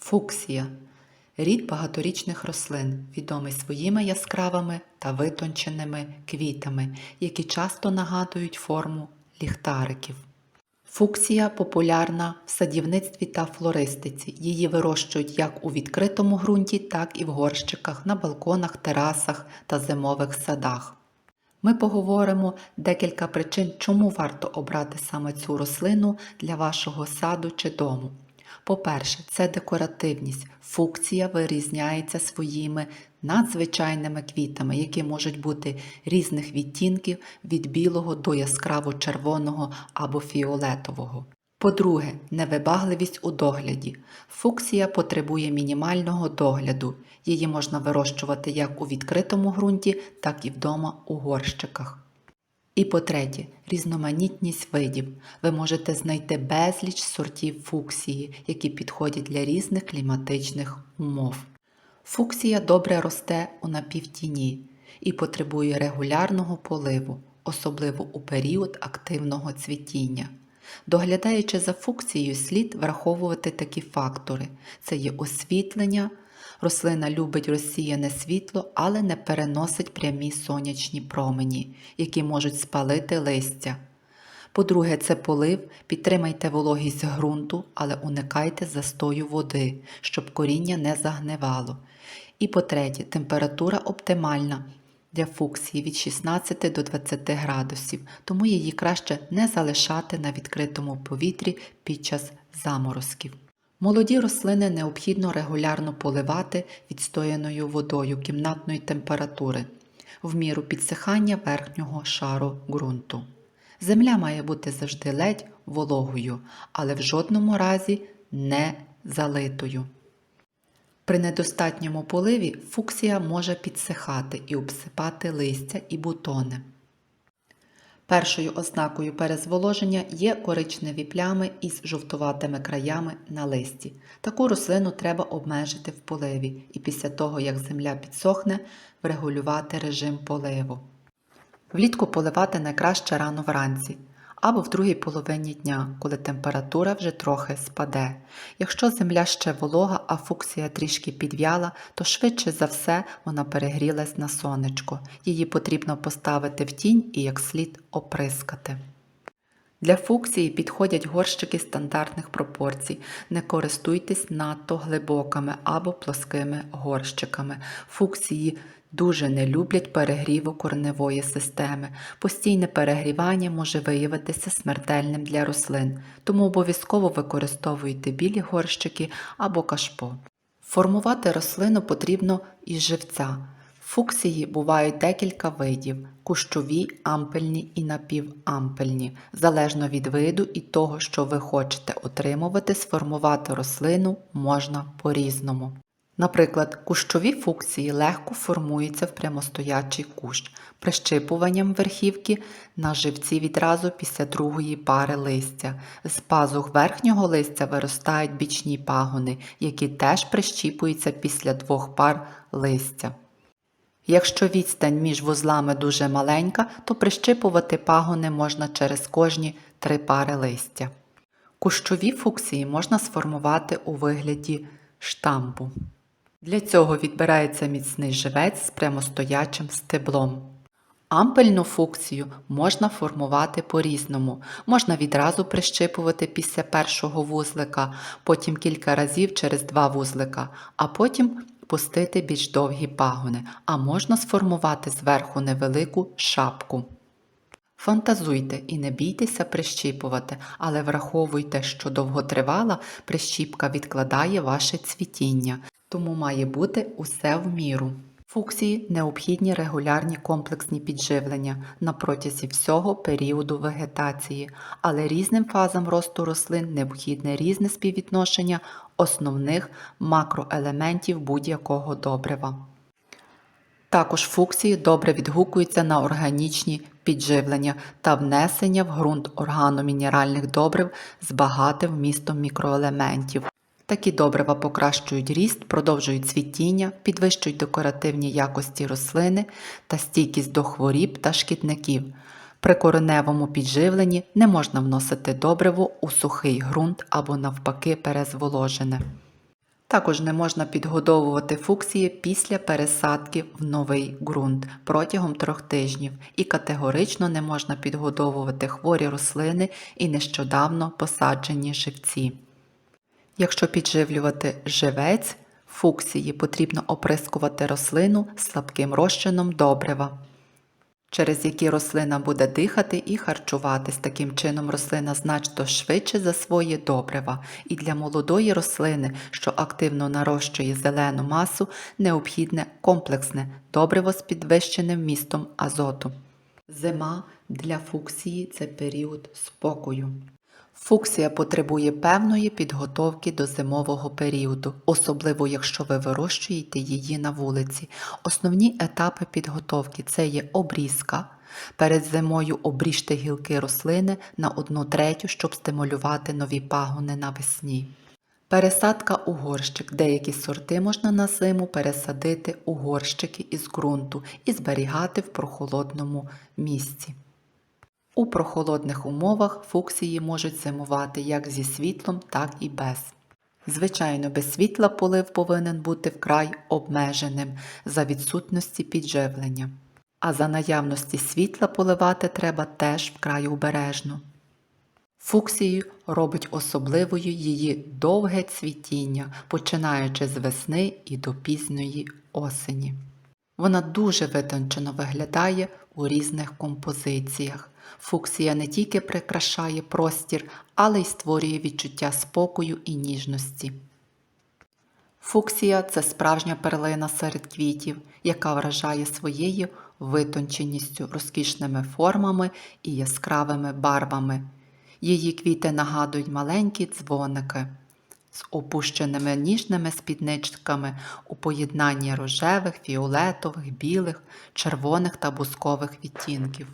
Фуксія рід багаторічних рослин, відомий своїми яскравими та витонченими квітами, які часто нагадують форму ліхтариків. Фуксія популярна в садівництві та флористиці. Її вирощують як у відкритому ґрунті, так і в горщиках, на балконах, терасах та зимових садах. Ми поговоримо декілька причин, чому варто обрати саме цю рослину для вашого саду чи дому. По-перше, це декоративність. Фуксія вирізняється своїми надзвичайними квітами, які можуть бути різних відтінків від білого до яскраво червоного або фіолетового. По-друге, невибагливість у догляді. Фуксія потребує мінімального догляду. Її можна вирощувати як у відкритому ґрунті, так і вдома у горщиках. І по-третє, різноманітність видів. Ви можете знайти безліч сортів фуксії, які підходять для різних кліматичних умов. Фуксія добре росте у напівтіні і потребує регулярного поливу, особливо у період активного цвітіння. Доглядаючи за фуксією, слід враховувати такі фактори: це є освітлення. Рослина любить розсіяне світло, але не переносить прямі сонячні промені, які можуть спалити листя. По-друге, це полив, підтримайте вологість ґрунту, але уникайте застою води, щоб коріння не загнивало. І по-третє, температура оптимальна для фуксії від 16 до 20 градусів, тому її краще не залишати на відкритому повітрі під час заморозків. Молоді рослини необхідно регулярно поливати відстояною водою кімнатної температури в міру підсихання верхнього шару ґрунту. Земля має бути завжди ледь вологою, але в жодному разі не залитою. При недостатньому поливі фуксія може підсихати і обсипати листя і бутони. Першою ознакою перезволоження є коричневі плями із жовтуватими краями на листі. Таку рослину треба обмежити в поливі і після того, як земля підсохне, врегулювати режим поливу. Влітку поливати найкраще рано вранці або в другій половині дня, коли температура вже трохи спаде. Якщо земля ще волога, а фуксія трішки підв'яла, то швидше за все вона перегрілась на сонечко. Її потрібно поставити в тінь і як слід оприскати. Для фуксії підходять горщики стандартних пропорцій. Не користуйтесь надто глибокими або плоскими горщиками. Фуксії дуже не люблять перегріву корневої системи. Постійне перегрівання може виявитися смертельним для рослин, тому обов'язково використовуйте білі горщики або кашпо. Формувати рослину потрібно із живця. Фуксії бувають декілька видів: кущові, ампельні і напівампельні. Залежно від виду і того, що ви хочете отримувати, сформувати рослину можна по-різному. Наприклад, кущові фуксії легко формуються в прямостоячий кущ, прищипуванням верхівки на живці відразу після другої пари листя. З пазух верхнього листя виростають бічні пагони, які теж прищіпуються після двох пар листя. Якщо відстань між вузлами дуже маленька, то прищипувати пагони можна через кожні три пари листя. Кущові фуксії можна сформувати у вигляді штампу. Для цього відбирається міцний живець з прямостоячим стеблом. Ампельну фуксію можна формувати по-різному. Можна відразу прищипувати після першого вузлика, потім кілька разів через два вузлика, а потім пустити більш довгі пагони, а можна сформувати зверху невелику шапку. Фантазуйте і не бійтеся прищіпувати, але враховуйте, що довготривала прищіпка відкладає ваше цвітіння, тому має бути усе в міру. Фуксії необхідні регулярні комплексні підживлення на протязі всього періоду вегетації, але різним фазам росту рослин необхідне різне співвідношення основних макроелементів будь-якого добрива. Також фуксії добре відгукуються на органічні підживлення та внесення в ґрунт органомінеральних добрив з багатим вмістом мікроелементів. Такі добрива покращують ріст, продовжують цвітіння, підвищують декоративні якості рослини та стійкість до хворіб та шкідників. При кореневому підживленні не можна вносити добриво у сухий ґрунт або навпаки перезволожене. Також не можна підгодовувати фуксії після пересадки в новий ґрунт протягом трьох тижнів і категорично не можна підгодовувати хворі рослини і нещодавно посаджені живці. Якщо підживлювати живець, фуксії потрібно оприскувати рослину слабким розчином добрива, через який рослина буде дихати і харчуватись. Таким чином рослина значно швидше засвоює добрива. І для молодої рослини, що активно нарощує зелену масу, необхідне комплексне добриво з підвищеним вмістом азоту. Зима для фуксії це період спокою. Фуксія потребує певної підготовки до зимового періоду, особливо якщо ви вирощуєте її на вулиці. Основні етапи підготовки це є обрізка. Перед зимою обріжте гілки рослини на 1 третю, щоб стимулювати нові пагони навесні. Пересадка у горщик. Деякі сорти можна на зиму пересадити у горщики із ґрунту і зберігати в прохолодному місці. У прохолодних умовах фуксії можуть зимувати як зі світлом, так і без. Звичайно, без світла полив повинен бути вкрай обмеженим за відсутності підживлення. А за наявності світла поливати треба теж вкрай обережно. Фуксію робить особливою її довге цвітіння, починаючи з весни і до пізньої осені. Вона дуже витончено виглядає у різних композиціях. Фуксія не тільки прикрашає простір, але й створює відчуття спокою і ніжності. Фуксія це справжня перлина серед квітів, яка вражає своєю витонченістю, розкішними формами і яскравими барвами. Її квіти нагадують маленькі дзвоники з опущеними ніжними спідничками у поєднанні рожевих, фіолетових, білих, червоних та бускових відтінків.